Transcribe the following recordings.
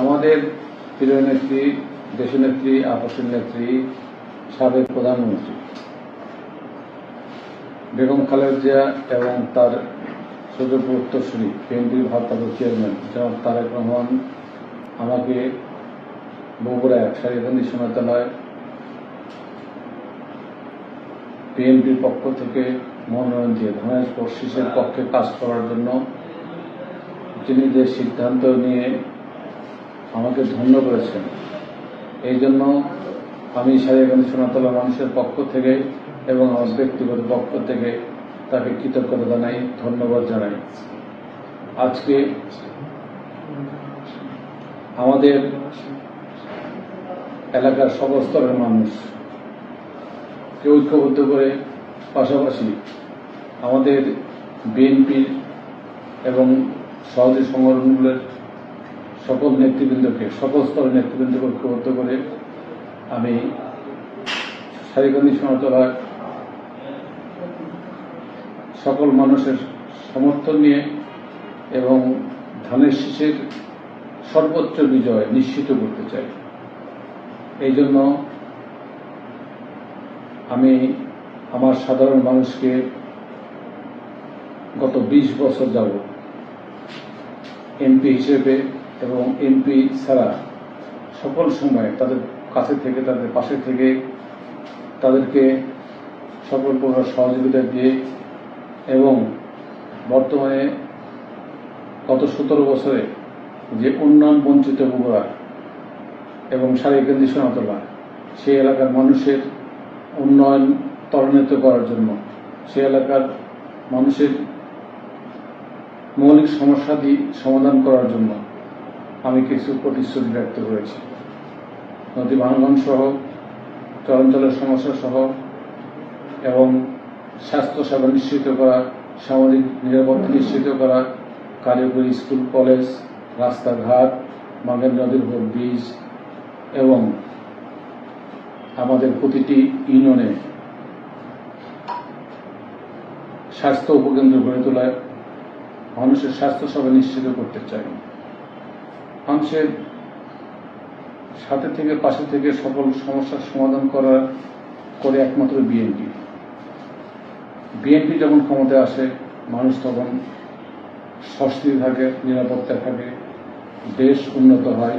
আমাদের প্রিয় নেত্রী দেশনেত্রী আপসের নেত্রী, সাবেক প্রধানমন্ত্রী বেগম খালেদা জিয়া এবং তার সুযোগ্য উত্তরসূরি বিএনপির ভারপ্রাপ্ত চেয়ারম্যান জনাব তারেক রহমান আমাকে বগুড়া এক বগুড়ায় সারিকান্দি সোনাতলায় বিএনপির পক্ষ থেকে মনোনয়ন দিয়ে ধানের শীষের পক্ষে কাজ করার জন্য তিনি যে সিদ্ধান্ত নিয়ে আমাকে ধন্য করেছেন। এই জন্য আমি সারিয়াগঞ্জ সোনাতলা মানুষের পক্ষ থেকে এবং আমার ব্যক্তিগত পক্ষ থেকে তাকে কৃতজ্ঞতা জানাই, ধন্যবাদ জানাই। আজকে আমাদের এলাকার সকল স্তরের মানুষ ঐক্যবদ্ধ করে পাশাপাশি আমাদের বিএনপির এবং সহযোগী সংগঠনগুলোর সকল নেতৃবৃন্দকে, সকল স্তরের নেতৃবৃন্দকে ঐক্যবদ্ধ করে আমি সারিকান্দি সোনাতলা সকল মানুষের সমর্থন নিয়ে এবং ধানের শীষের সর্বোচ্চ বিজয় নিশ্চিত করতে চাই। এই জন্য আমি আমার সাধারণ মানুষকে গত ২০ বছর যাব এমপি হিসেবে এবং এমপি ছাড়া সকল সময় তাদের কাছে থেকে, তাদের পাশে থেকে তাদেরকে সকল প্রকার সহযোগিতা দিয়ে এবং বর্তমানে গত সতেরো বছরে যে উন্নয়ন বঞ্চিত বগুড়া এবং সারিকেন্দ্রী সোনাতলা সেই এলাকার মানুষের উন্নয়ন ত্বরান্বিত করার জন্য, সেই এলাকার মানুষের মৌলিক সমস্যাদি সমাধান করার জন্য আমি কিছু প্রতিশ্রুতি ব্যক্ত করেছি। নদী ভাঙ্গন সহ চলাঞ্চলের সমস্যা সহ, এবং স্বাস্থ্যসেবা নিশ্চিত করা সামাজিক নিরাপত্তা নিশ্চিত করা কারিগরি স্কুল, কলেজ, রাস্তাঘাট বাগের নদীর উপর ব্রিজ, এবং আমাদের প্রতিটি ইউনিয়নে স্বাস্থ্য উপকেন্দ্র গড়ে তোলায় মানুষের স্বাস্থ্যসেবা নিশ্চিত করতে চাই। মানুষের সাথে থেকে, পাশে থেকে সকল সমস্যার সমাধান করা করে একমাত্র বিএনপি বিএনপি যখন ক্ষমতায় আসে, মানুষ তখন স্বস্তি থাকে, নিরাপত্তা থাকে, দেশ উন্নত হয়,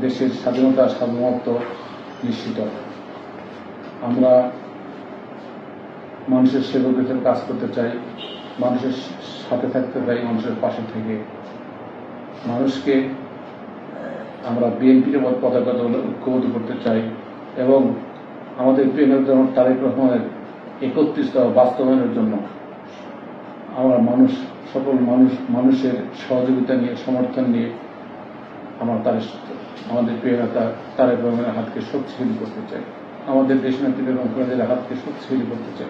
দেশের স্বাধীনতা, সার্বভৌমত্ব নিশ্চিত আমরা মানুষের সেবক হিসেবে কাজ করতে চাই, মানুষের সাথে থাকতে চাই, মানুষের পাশে থেকে। মানুষকে আমরা বিএনপির পতাকা দলে ঐক্যবদ্ধ করতে চাই এবং আমাদের প্রিয় নেতা তারেক রহমানের একত্রিশটা বাস্তবায়নের জন্য আমরা মানুষ সকল মানুষ, মানুষের সহযোগিতা নিয়ে, সমর্থন নিয়ে আমার তার আমাদের প্রিয় নেতা তারেক রহমানের হাতকে শক্তিশালী করতে চাই। আমাদের দেশ নেত্রী এবং হাতকে শক্তিশালী করতে চাই।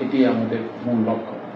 এটি আমাদের মূল লক্ষ্য।